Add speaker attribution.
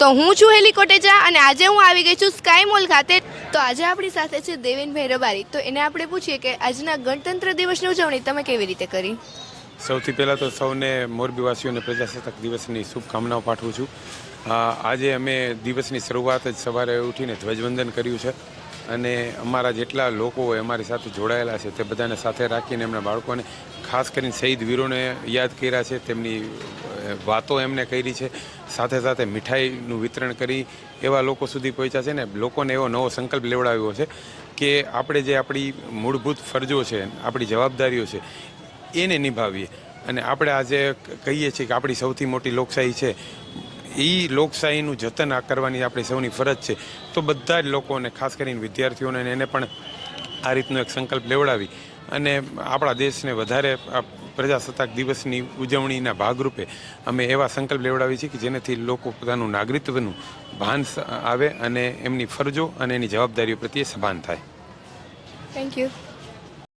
Speaker 1: તો હું છું હેલી કોટેજા અને આજે હું આવી ગઈ છું સ્કાય મોલ ખાતે. તો આજે આપણી સાથે છે દેવેનભાઈ રબારી. તો એને આપણે પૂછીએ કે આજના ગણતંત્ર દિવસની ઉજવણી તમે કેવી રીતે કરી?
Speaker 2: સૌથી પહેલાં તો સૌને મોરબીવાસીઓને પ્રજાસત્તાક દિવસની શુભકામનાઓ પાઠવું છું. આજે અમે દિવસની શરૂઆત જ સવારે ઉઠીને ધ્વજવંદન કર્યું છે અને અમારા જેટલા લોકો હોય અમારી સાથે જોડાયેલા છે તે બધાને સાથે રાખીને એમના બાળકોને ખાસ કરીને શહીદ વીરોને યાદ કર્યા છે. તેમની વાતો એમને કરી છે. સાથે સાથે મીઠાઈનું વિતરણ કરી એવા લોકો સુધી પહોંચ્યા છે ને લોકોને એવો નવો સંકલ્પ લેવડાવ્યો છે કે આપણે જે આપણી મૂળભૂત ફરજો છે, આપણી જવાબદારીઓ છે, એને નિભાવીએ. અને આપણે આજે કહીએ છીએ કે આપણી સૌથી મોટી લોકશાહી છે. એ લોકશાહીનું જતન કરવાની આપણી સૌની ફરજ છે. તો બધા જ લોકોને, ખાસ કરીને વિદ્યાર્થીઓને એને પણ આ રીતનો એક સંકલ્પ લેવડાવી. અને આપણા દેશને વધારે પ્રજાસત્તાક દિવસની ઉજવણીના ભાગરૂપે અમે એવા સંકલ્પ લેવડાવીએ છીએ કે જેનાથી લોકો પોતાનું નાગરિકત્વનું ભાન આવે અને એમની ફરજો અને એની જવાબદારીઓ પ્રત્યે સભાન થાય.
Speaker 1: Thank you